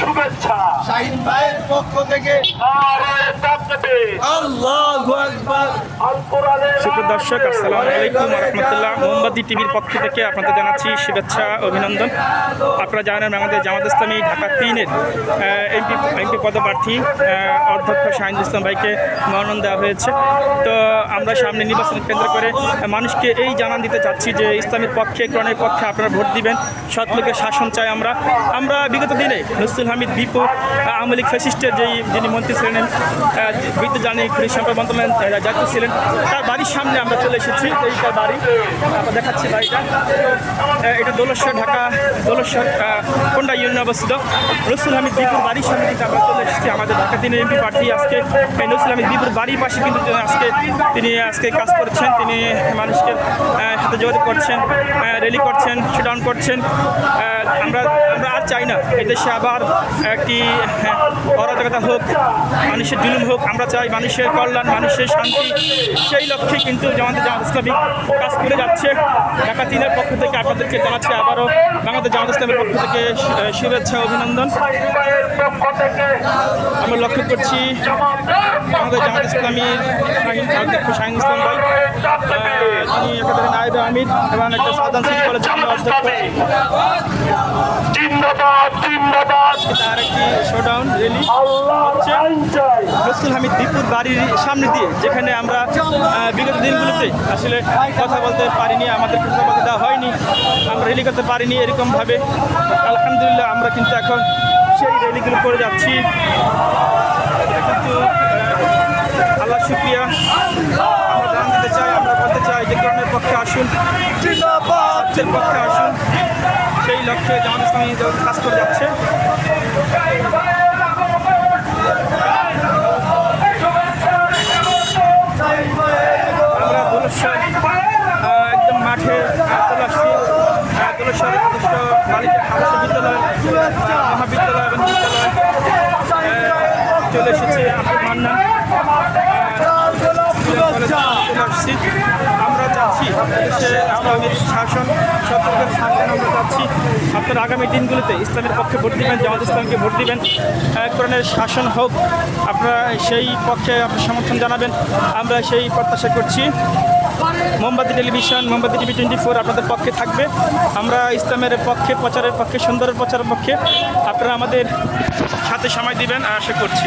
শুভেচ্ছা। শাহিন ভাইয়ের পক্ষ থেকে সুপ্রিয় দর্শক আসসালামু আলাইকুম রহমতুল্লাহ। মোমবাতি টিভির পক্ষ থেকে আপনাদের জানাচ্ছি শুভেচ্ছা অভিনন্দন। আপনারা জানেন আমাদের জামাত ইসলামী ঢাকা তিনের এমপি এমপি পদপ্রার্থী অধ্যক্ষ শাহিনুল ইসলাম ভাইকে মনোনয়ন দেওয়া হয়েছে। তো আমরা সামনে নির্বাচন কেন্দ্র করে মানুষকে এই জানান দিতে চাচ্ছি যে ইসলামের পক্ষে কোরআনের পক্ষে আপনারা ভোট দিবেন। সৎ লোকের শাসন চাই আমরা। আমরা বিগত দিনে নসরুল হামিদ বিপু আওয়ামী লীগ ফ্যাসিস্টের যেই যিনি মন্ত্রী ছিলেন বিদ্যুৎ জ্বালানি খনিজ সম্পদ মন্ত্রণালয়ের দায়িত্ব ছিলেন, তার বাড়ির সামনে আমরা চলে এসেছি। এই তার বাড়ি। আমরা দেখাচ্ছি বাড়িটা। এটা দোলেশ্বর ঢাকা দোলেশ্বর কোনটা ইউনিয়ন অবস্থিত। নসরুল হামিদ বিপুর বাড়ির সামনে কিন্তু আমরা চলে এসেছি। আমাদের ঢাকা তিনের এমপি প্রার্থী আজকে নসরুল হামিদ বিপুর বাড়ির পাশে কিন্তু আজকে, তিনি আজকে কাজ করছেন। তিনি মানুষকে সাথে যোগাযোগ করছেন র্যালি করছেন শোডাউন করছেন। আমরা আমরা আর চাই না। এই দেশে আবার একটি হ্যাঁ, অরাজকতা হোক মানুষের জুলুম হোক আমরা চাই মানুষের কল্যাণ মানুষের শান্তি। সেই লক্ষ্যে কিন্তু আমাদের জামাত ইসলামী কাজ করে যাচ্ছে। ঢাকা তিনের পক্ষ থেকে আপনাদেরকে জানাচ্ছি আবারও বাংলাদেশ জামাত ইসলামের পক্ষ থেকে শুভেচ্ছা অভিনন্দন। আমরা লক্ষ্য করছি আমাদের জামাত ইসলামীর অধ্যক্ষ শাহিন ইসলাম ভাই। তিনি একাধারে নায়েবে আমির এবং একটা সাধারণ সিটি কলেজের অধ্যক্ষ। জিন্দাবাদ জিন্দাবাদ। শোডাউন র্যালি চাই। নসরুল হামিদ দীপুর বাড়ির সামনে দিয়ে যেখানে আমরা বিগত দিনগুলোতে আসলে কথা বলতে পারিনি আমাদের কথা বলতে দেওয়া হয়নি আমরা র্যালি করতে পারিনি এরকমভাবে। আলহামদুলিল্লাহ আমরা কিন্তু এখন সেই র্যালিগুলো করে যাচ্ছি। কিন্তু আল্লাহ শুক্রিয়া। আমরা জানান দিতে চাই আমরা বলতে চাই যে কোরআনের পক্ষে আসুন। পক্ষে আসুন। সেই লক্ষ্যে জামাত ইসলামী কাজ করে যাচ্ছে। মাঠে আবাসিক বিদ্যালয় আহ, মহাবিদ্যালয় এবং বিদ্যালয় আহ, মান্নান আমরা যাচ্ছি। ইসলামের শাসন সতর্কের শাসন আমরা যাচ্ছি। আপনার আগামী দিনগুলোতে ইসলামের পক্ষে ভোট দিবেন, জামাত ইসলামকে ভোট দিবেন। কোরআনের শাসন হোক, আপনারা সেই পক্ষে আপনার সমর্থন জানাবেন। আমরা সেই প্রত্যাশা করছি। মোমবাতি টেলিভিশন, মোমবাতি টিভি টোয়েন্টি ফোর আপনাদের পক্ষে থাকবে। আমরা ইসলামের পক্ষে, প্রচারের পক্ষে, সুন্দরের প্রচারের পক্ষে আপনারা আমাদের সাথে সময় দিবেন, আশা করছি।